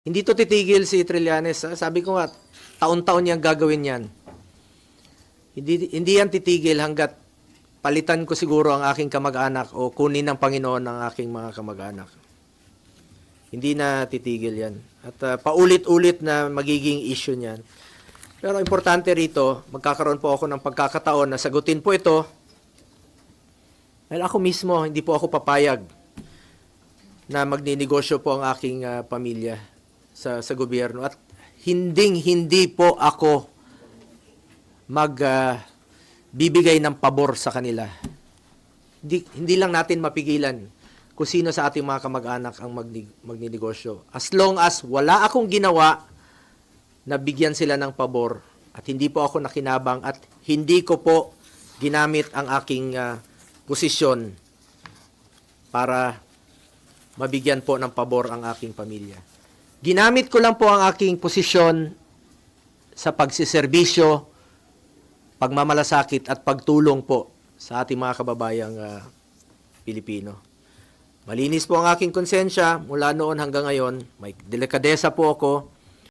Hindi to titigil si Trillanes. Sabi ko nga, taon-taon niyang gagawin yan. Hindi, hindi yan titigil hanggat palitan ko siguro ang aking kamag-anak o kunin ng Panginoon ang aking mga kamag-anak. Hindi na titigil yan. At ah, paulit-ulit na magiging issue niyan. Pero importante rito, magkakaroon po ako ng pagkakataon na sagutin po ito. Dahil ako mismo, hindi po ako papayag na magninegosyo po ang aking ah, pamilya sa, sa gobyerno. At hinding hindi po ako mag ah, bibigay ng pabor sa kanila. Hindi, hindi lang natin mapigilan kung sino sa ating mga kamag-anak ang magni- magninegosyo. As long as wala akong ginawa na bigyan sila ng pabor at hindi po ako nakinabang at hindi ko po ginamit ang aking ah, posisyon para mabigyan po ng pabor ang aking pamilya. Ginamit ko lang po ang aking posisyon sa pagsiservisyo, pagmamalasakit at pagtulong po sa ating mga kababayang ah, Pilipino. Malinis po ang aking konsensya mula noon hanggang ngayon. May delikadesa po ako